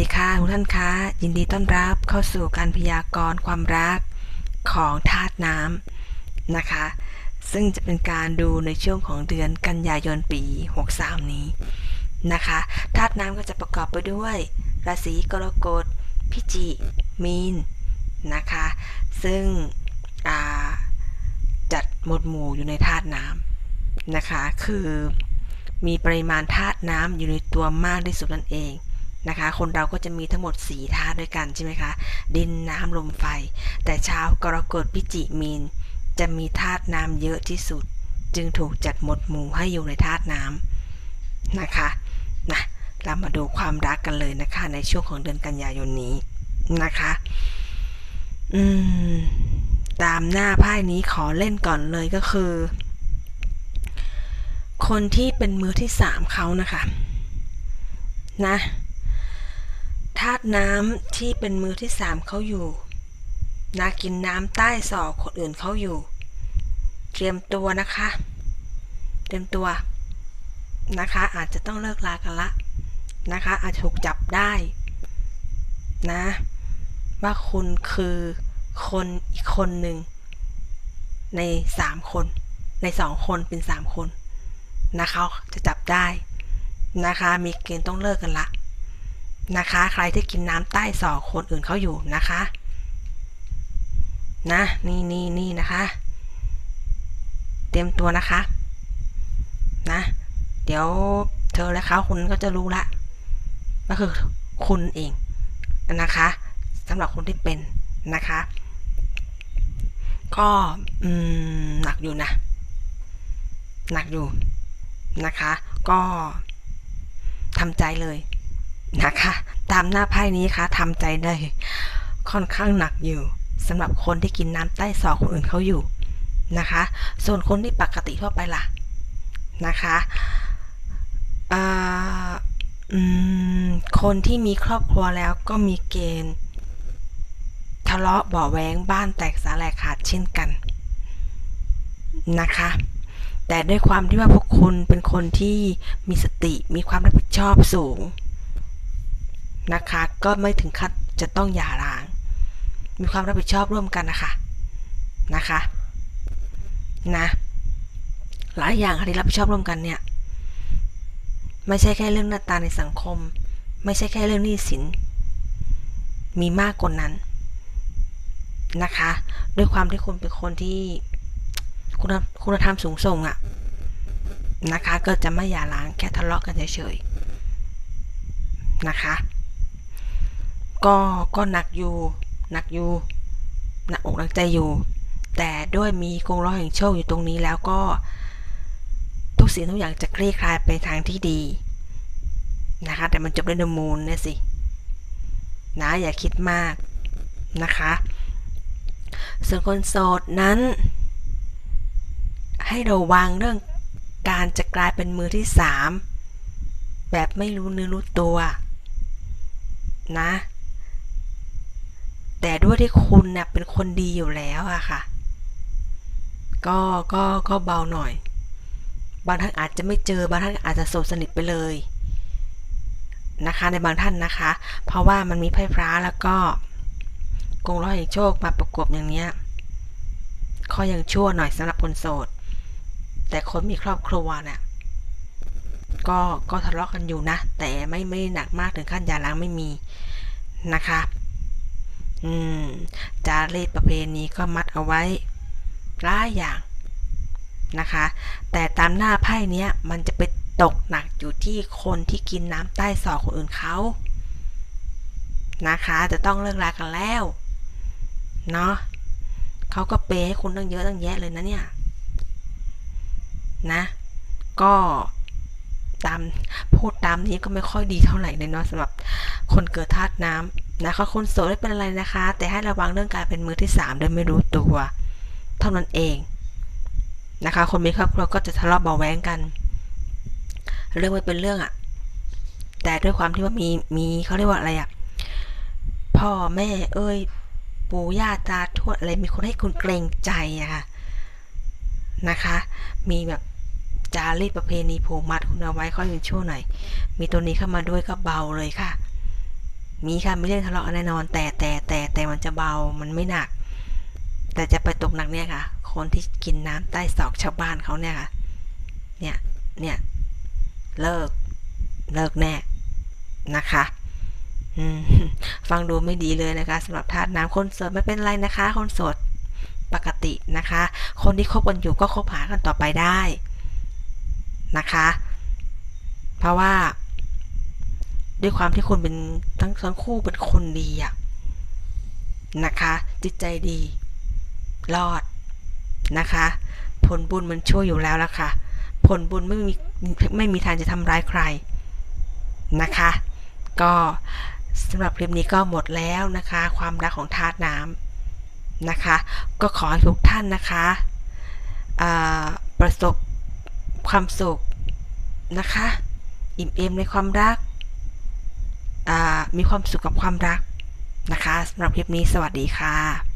ดีค่ะทุกท่านคะยินดีต้อนรับเข้าสู่การพยากรณ์ความรักของธาตุน้ำนะคะ ซึ่งจะเป็นการดูในช่วงของเดือนกันยายนปี 63 นี้นะคะธาตุน้ำก็จะประกอบไปด้วย ราศีกรกฎพิจิมีนนะคะ ซึ่งจัดหมวดหมู่อยู่ในธาตุน้ำนะคะ คือมีปริมาณธาตุน้ำอยู่ในตัวมากที่สุดนั่นเอง นะคะ คนเราก็จะมีทั้งหมด 4 ธาตุด้วยกันใช่ไหมคะ ดินน้ำลมไฟ แต่ชาวกรกฎพิจิมีน จะมีธาตุน้ำเยอะที่สุด จึงถูกจัดหมดหมู่ให้อยู่ในธาตุน้ำนะคะนะเรามาดูความรักกันเลยนะคะ ในช่วงของเดือนกันยายนนี้นะคะ อืม ตามหน้าไพ่นี้ขอเล่นก่อนเลยก็คือ คนที่เป็นมือที่สามเขานะคะ นะ ธาตุน้ำที่เป็นมือที่สามเขาอยู่นะกินน้ำใต้ศอกคนอื่นเขาอยู่ เตรียมตัวนะคะ เตรียมตัวนะคะ อาจจะต้องเลิกลากันละนะคะ อาจจะถูกจับได้ นะ ว่าคุณคือคนอีกคนหนึ่งในสามคน ในสองคนเป็นสามคนนะคะจะจับได้นะคะ มีเกณฑ์ต้องเลิกกันละ นะคะ ใครที่กินน้ำใต้ศอกคนอื่นเขาอยู่นะคะ นะ นี่นี่นี่นะคะ เตรียมตัวนะคะ นะ เดี๋ยวเธอและเขาคุณก็จะรู้ละ ก็คือคุณเองนะคะสำหรับคนที่เป็นนะคะ ก็อืมหนักอยู่นะ หนักอยู่นะคะ ก็ทำใจเลย นะคะ ตามหน้าไพ่นี้คะทำใจได้ค่อนข้างหนักอยู่สำหรับคนที่กินน้ำใต้ศอกคนอื่นเขาอยู่นะคะ ส่วนคนที่ปกติทั่วไปล่ะนะคะคนที่มีครอบครัวแล้วก็มีเกณฑ์ทะเลาะเบาแวงบ้านแตกสาแหลกขาดเช่นกันนะคะ แต่ด้วยความที่ว่าพวกคุณเป็นคนที่มีสติมีความรับผิดชอบสูง นะคะ ก็ไม่ถึงขั้นจะต้องหย่าร้าง มีความรับผิดชอบร่วมกันนะคะนะคะนะหลายอย่างที่รับผิดชอบร่วมกันเนี่ย ไม่ใช่แค่เรื่องหน้าตาในสังคม ไม่ใช่แค่เรื่องหนี้สิน มีมากกว่านั้นนะคะ ด้วยความที่คุณเป็นคนที่คุณคุณธรรมสูงส่งอะนะคะ ก็จะไม่หย่าร้างแค่ทะเลาะกันเฉยๆนะคะ ก็ก็หนักอยู่หนักอยู่หนักอกหนักใจอยู่ แต่ด้วยมีกงล้อแห่งโชคอยู่ตรงนี้แล้วก็ ทุกสิ่งทุกอย่างจะคลี่คลายไปทางที่ดีนะคะ แต่มันจบด้วยนมูลนะสินะอย่าคิดมากนะคะ ส่วนคนโสดนั้น ให้ระวังเรื่องการจะกลายเป็นมือที่สามแบบไม่รู้เนื้อรู้ตัวนะ แต่ด้วยที่คุณเนี่ยเป็นคนดีอยู่แล้วอะค่ะ ก็ก็ก็เบาหน่อย บางท่านอาจจะไม่เจอบางท่านอาจจะโสดสนิทไปเลยนะคะ ในบางท่านนะคะ เพราะว่ามันมีไพ่พระแล้วก็กงร้อยแห่งโชคมาประกบอย่างเนี้ยข้อยังชั่วหน่อยสำหรับคนโสด แต่คนมีครอบครัวเนี่ยก็ก็ทะเลาะกันอยู่นะ แต่ไม่ไม่หนักมากถึงขั้นยาล้างไม่มีนะคะ อืม จารีตประเพณีก็มัดเอาไว้หลายอย่างนะคะ แต่ตามหน้าไพ่เนี้ยมันจะไปตกหนักอยู่ที่คนที่กินน้ำใต้ศอกคนอื่นเขานะคะ จะต้องเลิกรากันแล้ว เนาะเขาก็เปย์ให้คุณตั้งเยอะตั้งแยะเลยนะเนี่ย นะ ก็ตามพูดตามนี้ก็ไม่ค่อยดีเท่าไหร่เลยเนาะสำหรับคนเกิดธาตุน้ำ นะคะคนโสดไม่เป็นอะไรนะคะ แต่ให้ระวังเรื่องการเป็นมือที่ 3 โดยไม่รู้ตัว เท่านั้นเองนะคะ คนมีครอบครัวก็จะทะเลาะเบาแวงกัน เรื่องไม่เป็นเรื่องอะแต่ด้วยความที่ว่ามีมีเขาเรียกว่าอะไรอะพ่อแม่เอ้ยปู่ย่าตาทวดอะไรมีคนให้คุณเกรงใจอะค่ะนะคะ มีแบบจารีตประเพณีผูกมัดคุณเอาไว้ค่อยเป็นชั่วหน่อย มีตัวนี้เข้ามาด้วยก็เบาเลยค่ะ มีค่ะม่เรื่องทะเลาะแน่นอน แต่แต่แต่แต่มันจะเบามันไม่หนัก แต่จะไปตกหนักเนี่ยค่ะ คนที่กินน้ำใต้ศอกชาวบ้านเขาเนี่ยค่ะ เนี่ยเนี่ยเลิกเลิกแน่นะคะฟังดูไม่ดีเลยนะคะสำหรับธาตุน้ำคนโสดไม่เป็นไรนะคะ คนโสดปกตินะคะ คนที่คบกันอยู่ก็คบหากันต่อไปได้นะคะ เพราะว่า ด้วยความที่คนเป็นทั้งทั้งคู่เป็นคนดีอะนะคะ จิตใจดี รอดนะคะ ผลบุญมันช่วยอยู่แล้วละค่ะ ผลบุญไม่มีไม่มีทางจะทำร้ายใครนะคะ ก็สำหรับคลิปนี้ก็หมดแล้วนะคะ ความรักของธาตุน้ำนะคะ ก็ขอให้ทุกท่านนะคะประสบความสุขนะคะ อิ่มเอมในความรัก มีความสุขกับความรักนะคะสำหรับคลิปนี้สวัสดีค่ะ